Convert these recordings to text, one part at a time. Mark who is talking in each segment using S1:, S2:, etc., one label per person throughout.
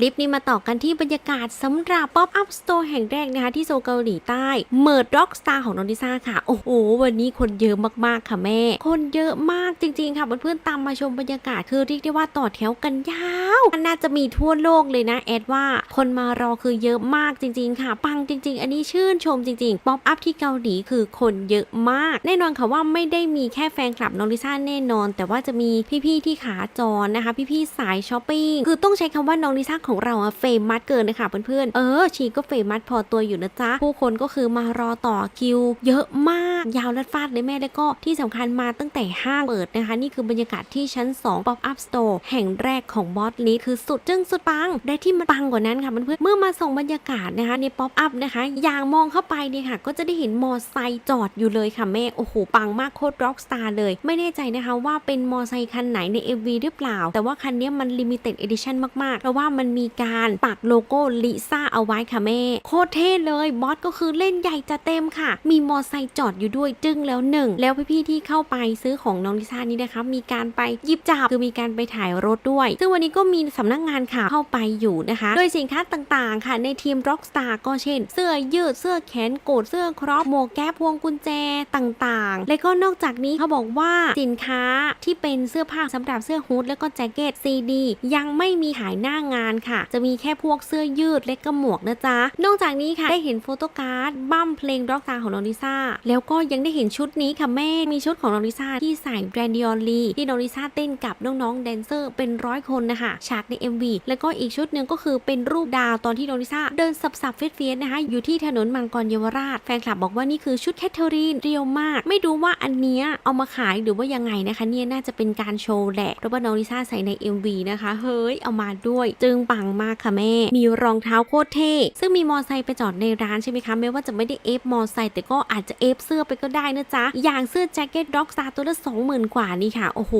S1: คลิปนี้มาต่อกันที่บรรยากาศสำหรับ Pop Up Store แห่งแรกนะคะที่โซเกาหลีใต้เมิร์ดร็อกสตาร์ของน้องลิซ่าค่ะ โอ้โห วันนี้คนเยอะมากๆค่ะแม่ คนเยอะมากจริงๆค่ะเพื่อนๆตามมาชมบรรยากาศคือเรียกได้ว่าต่อแถวกันยาวน่าจะมีทั่วโลกเลยนะแอดว่าคนมารอคือเยอะมากจริง ๆ ค่ะ ปังจริง ๆ อันนี้ชื่นชมจริงๆ Pop Up ที่เกาหลีคือคนเยอะมาก แน่นอนค่ะว่าไม่ได้มีแค่แฟนคลับน้องลิซ่าแน่นอน แต่ว่าจะมีพี่ๆที่ขาจรนะคะ พี่ๆสายช้อปปิ้งคือต้องใช้คำว่าน้องลิซ่าของเราอะเฟมมัสเกินนะคะเพื่อนๆเออชีก็เฟมมัสพอตัวอยู่นะจ๊ะผู้คนก็คือมารอต่อคิว เยอะมาก ยาวลัดฟาดเลยแม่แล้วก็ที่สำคัญมาตั้งแต่ห้างเปิดนะคะ นี่คือบรรยากาศที่ชั้น 2 Pop Up Store แห่งแรกของบอสลีคือสุดจึงสุดปังได้ที่มันปังกว่านั้นค่ะเพื่อนเมื่อมาส่งบรรยากาศนะคะใน Pop Up นะคะอย่างมองเข้าไปเนี่ยค่ะ ก็จะได้เห็นมอไซค์จอดอยู่เลยค่ะแม่โอ้โหปังมากโคตรร็อกสตาร์เลย ไม่แน่ใจนะคะว่าเป็นมอไซค์คันไหนใน MV หรือเปล่า แต่ว่าคันนี้มัน limited edition มากๆ เพราะว่ามันมีการปักโลโก้ลิซ่าเอาไว้ค่ะแม่โคตรเท่เลยบอสก็คือเล่นใหญ่จะเต็มค่ะ มีมอไซค์จอดอยู่ด้วยจึ้งแล้วหนึ่งแล้วพี่ๆที่เข้าไปซื้อของน้องลิซ่านี่นะคะมีการไปหยิบจับคือมีการไปถ่ายรถด้วย ซึ่งวันนี้ก็มีสำนักงานข่าวเข้าไปอยู่นะคะ โดยสินค้าต่างๆ ค่ะในทีม Rockstar ก็เช่น เสื้อยืดเสื้อแขนโกดเสื้อครอปหมวกแก๊ปพวงกุญแจต่างๆ และก็นอกจากนี้เขาบอกว่าสินค้าที่เป็นเสื้อผ้าสำหรับเสื้อฮูดและก็แจ็คเก็ตซีดียังไม่มีขายหน้างานค่ะ จะมีแค่พวกเสื้อยืดและก็หมวกนะจ๊ะนอกจากนี้ค่ะได้เห็นโฟโต้การ์ดบั้มเพลงร็อกสตาร์ของน้องลิซ่าแล้วก็ยังได้เห็นชุดนี้ค่ะแม่มีชุดของน้องลิซ่าที่ใส่แบรนดิออลลีที่น้องลิซ่าเต้นกับน้องๆแดนเซอร์เป็นร้อยคนนะคะฉากใน MV แล้วก็อีกชุดหนึ่งก็คือเป็นรูปดาวตอนที่น้องลิซ่าเดินสับสับๆเฟียสๆนะคะอยู่ที่ถนนมังกรเยาวราช แฟนคลับบอกว่านี่คือชุดแคทเธอรีนเรียวมาก ไม่รู้ว่าอันเนี้ยเอามาขายหรือว่ายังไงนะคะเนี่ยน่าจะเป็นการโชว์แหละเพราะว่าน้องลิซ่าใส่ใน MV นะคะเฮ้ยเอามาด้วย จึงปังมากค่ะแม่ มีรองเท้าโคตรเท่ซึ่งมีมอไซค์ไปจอดในร้านใช่ไหมคะไม่ว่าจะไม่ได้เอฟมอไซค์แต่ก็อาจจะเอฟเสื้อไปก็ได้นะจ๊ะ อย่างเสื้อแจ็คเก็ตด็อกสตาร์ตัวละ20,000กว่านี่ค่ะ โอ้โห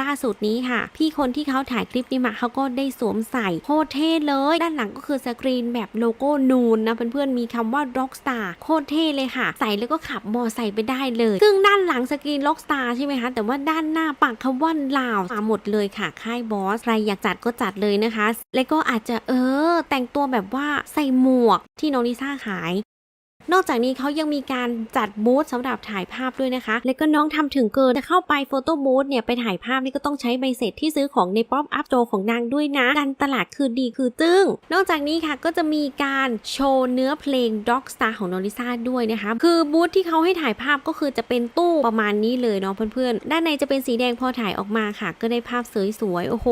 S1: ล่าสุดนี้ค่ะ พี่คนที่เขาถ่ายคลิปนี้มาเขาก็ได้สวมใส่โคตรเท่เลย ด้านหลังก็คือสกรีนแบบโลโก้นูนนะเพื่อนๆมีคำว่า Rockstar โคตรเท่เลยค่ะ ใส่แล้วก็ขับมอไซค์ไปได้เลย ซึ่งด้านหลังสกรีน Rockstar ใช่ไหมคะแต่ว่าด้านหน้าปักคำว่าลาวมาหมดเลยค่ะค่ายบอสใครอยากจัดก็จัดเลยนะคะ แล้วก็อาจจะเออ แต่งตัวแบบว่าใส่หมวกที่น้องลิซ่าขาย นอกจากนี้เขายังมีการจัดบูธสำหรับถ่ายภาพด้วยนะคะ และก็น้องทำถึงเกินจะเข้าไปโฟโต้บูธเนี่ยไปถ่ายภาพนี่ก็ต้องใช้ใบเสร็จที่ซื้อของในป๊อปอัพโ r ของนางด้วยนะการตลาดคือดีคือจึ้ง นอกจากนี้ค่ะก็จะมีการโชว์เนื้อเพลง Dog Star ของนอริซ่าด้วยนะคะ คือบูธที่เขาให้ถ่ายภาพก็คือจะเป็นตู้ประมาณนี้เลยเนาะเพื่อนๆ ด้านในจะเป็นสีแดงพอถ่ายออกมาค่ะ ก็ได้ภาพสวยๆ โอ้โห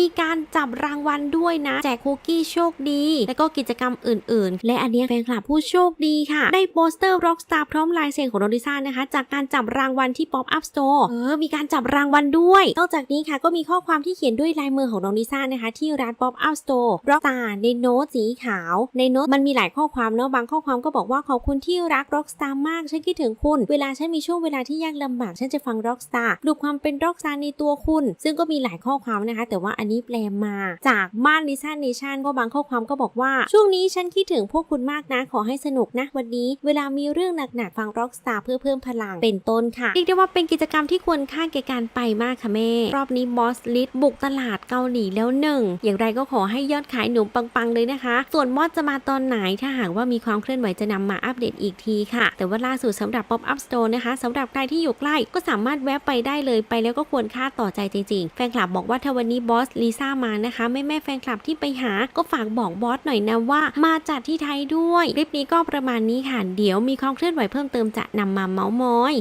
S1: มีการจับรางวัลด้วยนะ แจกคุกกี้โชคดี แล้วก็กิจกรรมอื่นๆ และอันนี้แฟนคลับผู้โชคดีค่ะได้โปสเตอร์ Rockstar พร้อมลายเซ็นของโนริซ่านะคะ จากการจับรางวัลที่ Pop Up Store เออ มีการจับรางวัลด้วย นอกจากนี้ค่ะก็มีข้อความที่เขียนด้วยลายมือของน้องลิซ่านะคะ ที่ร้าน Pop Up Store Rockstar ในโน้ตสีขาว ในโน้ตมันมีหลายข้อความเนาะบางข้อความก็บอกว่าขอบคุณที่รัก Rockstar มากฉันคิดถึงคุณ เวลาฉันมีช่วงเวลาที่ยากลำบากฉันจะฟัง Rockstar ดูความเป็น Rockstar ในตัวคุณ ซึ่งก็มีหลายข้อความนะคะ แต่ว่าอันนี้แปลมา จากม่านลิซ่าเนชั่นก็บางข้อความก็บอกว่าช่วงนี้ฉันคิดถึงพวกคุณมากนะขอให้สนุกนะวันนี้ เวลามีเรื่องหนักๆฟัง Rockstar เพื่อเพิ่มพลังเป็นต้นค่ะเรียกได้ว่าเป็นกิจกรรมที่ควรค่าแก่การไปมากค่ะแม่ รอบนี้บอสลิสบุกตลาดเกาหลีแล้วหนึ่งอย่างไรก็ขอให้ยอดขายหนุ่มปังๆเลยนะคะ ส่วนมอดจะมาตอนไหนถ้าหากว่ามีความเคลื่อนไหวจะนำมาอัปเดตอีกทีค่ะ แต่ว่าล่าสุดสำหรับ Pop Up Store นะคะสำหรับใครที่อยู่ใกล้ก็สามารถแวะไปได้เลยไปแล้วก็ควรค่าต่อใจจริงๆ แฟนคลับบอกว่าถ้าวันนี้บอสลิซ่ามานะคะแม่แม่แฟนคลับที่ไปหาก็ฝากบอกบอสหน่อยนะว่า มาจัดที่ไทยด้วยคลิปนี้ก็ประมาณนี้ค่ะ เดี๋ยวมีความเคลื่อนไหวเพิ่มเติมจะนำมาเมาส์มอย